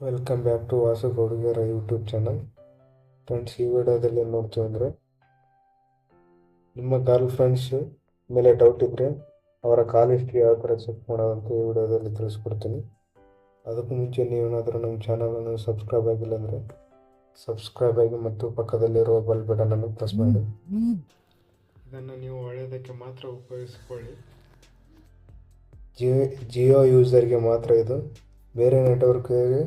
Welcome back to Vasu ಹುಡುಗರ YouTube channel friends ಈ ವಿಡಿಯೋದಲ್ಲಿ ಏನು ನೋಡ್ತೀವಿ ಅಂದರೆ ನಿಮ್ಮ ಗರ್ಲ್ ಫ್ರೆಂಡ್ಸ್ ಮೇಲೆ ಡೌಟ್ ಇದ್ದರೆ ಅವರ ಕಾಲ್ ಹಿಸ್ಟ್ರಿ ಯಾವ ಥರ ಚೆಕ್ ಮಾಡೋದಂತ ಈ ವಿಡಿಯೋದಲ್ಲಿ ತಿಳಿಸ್ಕೊಡ್ತೀನಿ. ಅದಕ್ಕೂ ಮುಂಚೆ ನೀವೇನಾದರೂ ನಮ್ಮ ಚಾನಲನ್ನು ಸಬ್ಸ್ಕ್ರೈಬ್ ಆಗಿಲ್ಲ ಅಂದರೆ ಸಬ್ಸ್ಕ್ರೈಬ್ ಆಗಿ ಮತ್ತು ಪಕ್ಕದಲ್ಲಿರುವ ಬಲ್ ಬಟನನ್ನು ಪ್ರೆಸ್ ಮಾಡಿ. ಇದನ್ನು ನೀವು ಒಳ್ಳೆಯದಕ್ಕೆ ಮಾತ್ರ ಉಪಯೋಗಿಸಿಕೊಳ್ಳಿ. ಜಿಯೋ ಜಿಯೋ ಯೂಸರ್ಗೆ ಮಾತ್ರ ಇದು. ಬೇರೆ ನೆಟ್ವರ್ಕ್ಗೆ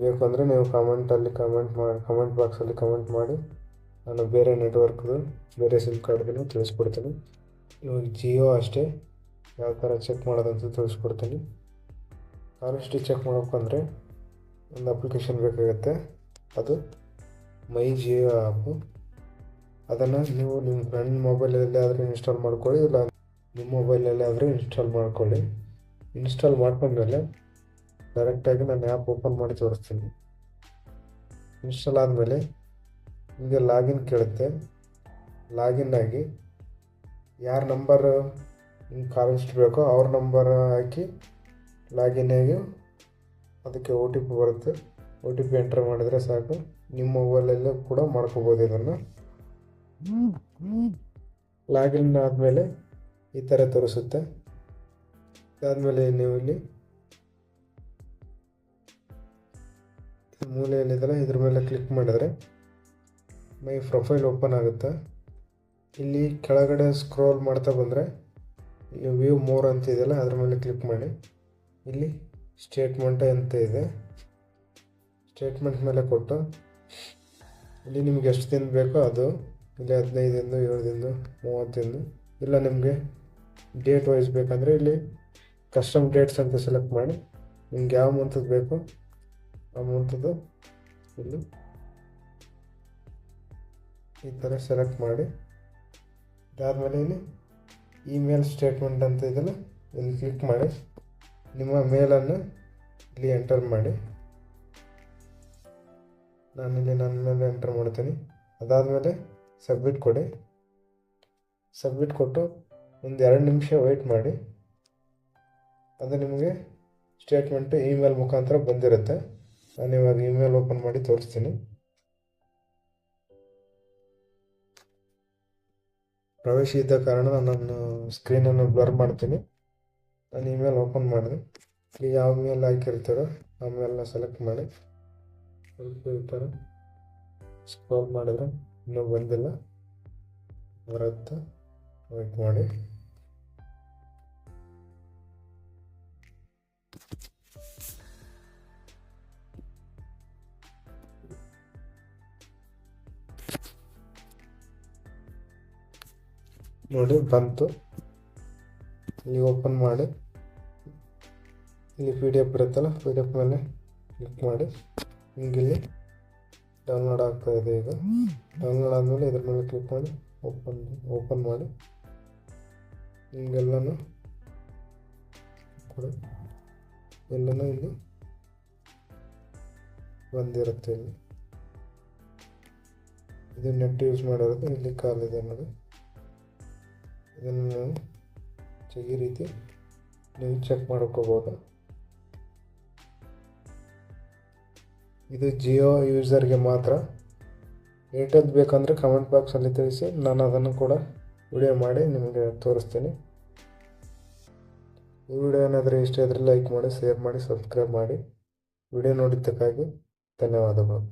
ಬೇಕು ಅಂದರೆ ನೀವು ಕಮೆಂಟಲ್ಲಿ ಕಮೆಂಟ್ ಮಾಡಿ ಕಮೆಂಟ್ ಬಾಕ್ಸಲ್ಲಿ ಕಮೆಂಟ್ ಮಾಡಿ. ನಾನು ಬೇರೆ ನೆಟ್ವರ್ಕ್ದು, ಬೇರೆ ಸಿಮ್ ಕಾರ್ಡ್ಗೂ ತಿಳಿಸ್ಕೊಡ್ತೀನಿ. ಇವಾಗ ಜಿಯೋ ಅಷ್ಟೇ. ಯಾವ ಥರ ಚೆಕ್ ಮಾಡೋದಂತ ತಿಳಿಸ್ಕೊಡ್ತೀನಿ. ಆನೆಸ್ಟಿ ಚೆಕ್ ಅಂದರೆ ಒಂದು ಅಪ್ಲಿಕೇಶನ್ ಬೇಕಾಗುತ್ತೆ. ಅದು ಮೈ ಜಿಯೋ ಆ್ಯಪು. ಅದನ್ನು ನೀವು ನಿಮ್ಮ ಫ್ರೆಂಡ್ ಮೊಬೈಲಲ್ಲಿ ಆದರೆ ಇನ್ಸ್ಟಾಲ್ ಮಾಡ್ಕೊಳ್ಳಿ, ಇಲ್ಲ ನಿಮ್ಮ ಮೊಬೈಲಲ್ಲೇ ಆದರೂ ಇನ್ಸ್ಟಾಲ್ ಮಾಡ್ಕೊಳ್ಳಿ. ಇನ್ಸ್ಟಾಲ್ ಮಾಡ್ಕೊಂಡ್ಮೇಲೆ ಡೈರೆಕ್ಟಾಗಿ ನಾನು ಆ್ಯಪ್ ಓಪನ್ ಮಾಡಿ ತೋರಿಸ್ತೀನಿ. ಇನ್ಸ್ಟಾಲ್ ಆದಮೇಲೆ ನಿಮಗೆ ಲಾಗಿನ್ ಕೇಳುತ್ತೆ. ಲಾಗಿನ್ ಆಗಿ ಯಾರ ನಂಬರ್ ನಿಮ್ಗೆ ಕಾಲ್ ಹಿಸ್ಟ್ರಿ ಬೇಕೋ ಅವ್ರ ನಂಬರ್ ಹಾಕಿ ಲಾಗಿನ್ ಆಗಿ ಅದಕ್ಕೆ ಒ ಟಿ ಪಿ ಬರುತ್ತೆ. ಒ ಟಿ ಪಿ ಎಂಟ್ರ್ ಮಾಡಿದರೆ ಸಾಕು. ನಿಮ್ಮ ಮೊಬೈಲಲ್ಲೇ ಕೂಡ ಮಾಡ್ಕೋಬೋದು ಇದನ್ನು. ಲಾಗಿನ್ ಆದಮೇಲೆ ಈ ಥರ ತೋರಿಸುತ್ತೆ. ಅದಾದಮೇಲೆ ನೀವು ಇಲ್ಲಿ ಮೂಲೆಯಲ್ಲಿದ್ದಲ್ಲ ಇದ್ರ ಮೇಲೆ ಕ್ಲಿಕ್ ಮಾಡಿದ್ರೆ ಮೈ ಪ್ರೊಫೈಲ್ ಓಪನ್ ಆಗುತ್ತೆ. ಇಲ್ಲಿ ಕೆಳಗಡೆ ಸ್ಕ್ರೋಲ್ ಮಾಡ್ತಾ ಬಂದರೆ ಇಲ್ಲಿ ವ್ಯೂ ಮೋರ್ ಅಂತ ಇದೆಯಲ್ಲ, ಅದ್ರ ಮೇಲೆ ಕ್ಲಿಕ್ ಮಾಡಿ. ಇಲ್ಲಿ ಸ್ಟೇಟ್ಮೆಂಟ್ ಅಂತ ಇದೆ. ಸ್ಟೇಟ್ಮೆಂಟ್ ಮೇಲೆ ಕೊಟ್ಟು ಇಲ್ಲಿ ನಿಮ್ಗೆ ಎಷ್ಟು ದಿನ ಬೇಕೋ ಅದು, ಇಲ್ಲಿ ಹದಿನೈದಿಂದ ದಿನ ಏಳು ದಿನ ಮೂವತ್ತಿಂದು ಇಲ್ಲ ನಿಮಗೆ ಡೇಟ್ ವೈಸ್ ಬೇಕಂದರೆ ಇಲ್ಲಿ ಕಸ್ಟಮ್ ಡೇಟ್ಸ್ ಅಂತ ಸೆಲೆಕ್ಟ್ ಮಾಡಿ ನಿಮ್ಗೆ ಯಾವ ಮಂತದ್ದು ಬೇಕು ಆ ಮಂತದ್ದು ಇಲ್ಲಿ ಈ ಥರ ಸೆಲೆಕ್ಟ್ ಮಾಡಿ ಅದಾದಮೇಲೆ ಇಲ್ಲಿ ಇಮೇಲ್ ಸ್ಟೇಟ್ಮೆಂಟ್ ಅಂತ ಇದೆಲ್ಲ ಇಲ್ಲಿ ಕ್ಲಿಕ್ ಮಾಡಿ ನಿಮ್ಮ ಮೇಲನ್ನು ಇಲ್ಲಿ ಎಂಟರ್ ಮಾಡಿ. ನಾನಿಲ್ಲಿ ನನ್ನ ಮೇಲೆ ಎಂಟರ್ ಮಾಡ್ತೀನಿ. ಅದಾದಮೇಲೆ ಸಬ್ಮಿಟ್ ಕೊಡಿ. ಸಬ್ಮಿಟ್ ಕೊಟ್ಟು ಒಂದು ಎರಡು ನಿಮಿಷ ವೆಯ್ಟ್ ಮಾಡಿ. ಅದು ನಿಮಗೆ ಸ್ಟೇಟ್ಮೆಂಟು ಇಮೇಲ್ ಮುಖಾಂತರ ಬಂದಿರುತ್ತೆ. ನಾನು ಇವಾಗ ಇಮೇಲ್ ಓಪನ್ ಮಾಡಿ ತೋರಿಸ್ತೀನಿ. ಪ್ರವೇಶ ಇದ್ದ ಕಾರಣ ನಾನು ಸ್ಕ್ರೀನನ್ನು ಬ್ಲರ್ ಮಾಡ್ತೀನಿ. ನಾನು ಇಮೇಲ್ ಓಪನ್ ಮಾಡಿದೆ. ಇಲ್ಲಿ ಯಾವ ಮೇಲ್ ಹಾಕಿರ್ತಾರೋ ಆ ಮೇಲ್ನ ಸೆಲೆಕ್ಟ್ ಮಾಡಿ. ಥರ ಸ್ಕ್ರೋಲ್ ಮಾಡಿದ್ರೆ ಇನ್ನೂ ಬಂದಿಲ್ಲ. ಬರುತ್ತೆ. ವೆಯ್ಟ್ ಮಾಡಿ. ನೋಡಿ, ಬಂತು. ಇಲ್ಲಿ ಓಪನ್ ಮಾಡಿ. ಇಲ್ಲಿ ಪಿ ಡಿ ಎಫ್ ಇರುತ್ತಲ್ಲ ಪಿ ಡಿ ಎಫ್ ಮೇಲೆ ಕ್ಲಿಕ್ ಮಾಡಿ. ಹಿಂಗೆ ಇಲ್ಲಿ ಡೌನ್ಲೋಡ್ ಆಗ್ತಾ ಇದೆ ಈಗ. ಡೌನ್ಲೋಡ್ ಆದಮೇಲೆ ಇದ್ರ ಮೇಲೆ ಕ್ಲಿಕ್ ಮಾಡಿ, ಓಪನ್ ಓಪನ್ ಮಾಡಿ. ಹಿಂಗೆಲ್ಲನೂ ಕೂಡ. ಎಲ್ಲನೂ ಇಲ್ಲಿ ಬಂದಿರುತ್ತೆ ಇಲ್ಲಿ. ಇದು ನೆಟ್ ಯೂಸ್ ಮಾಡಿರೋದು, ಇಲ್ಲಿ ಕಾಲಿದೆ ನೋಡಿ ಇದನ್ನು ನೀವು ಈ ರೀತಿ ನೀವು ಚೆಕ್ ಮಾಡ್ಕೋಬೋದು. ಇದು ಜಿಯೋ ಯೂಸರ್ಗೆ ಮಾತ್ರ. ಏರ್ಟೆಲ್ ಬೇಕಂದರೆ ಕಮೆಂಟ್ ಬಾಕ್ಸಲ್ಲಿ ತಿಳಿಸಿ, ನಾನು ಅದನ್ನು ಕೂಡ ವಿಡಿಯೋ ಮಾಡಿ ನಿಮಗೆ ತೋರಿಸ್ತೀನಿ. ಈ ವಿಡಿಯೋ ಏನಾದರೂ ಇಷ್ಟ ಆದರೆ ಲೈಕ್ ಮಾಡಿ ಶೇರ್ ಮಾಡಿ ಸಬ್ಸ್ಕ್ರೈಬ್ ಮಾಡಿ. ವಿಡಿಯೋ ನೋಡಿದ್ದಕ್ಕಾಗಿ ಧನ್ಯವಾದಗಳು.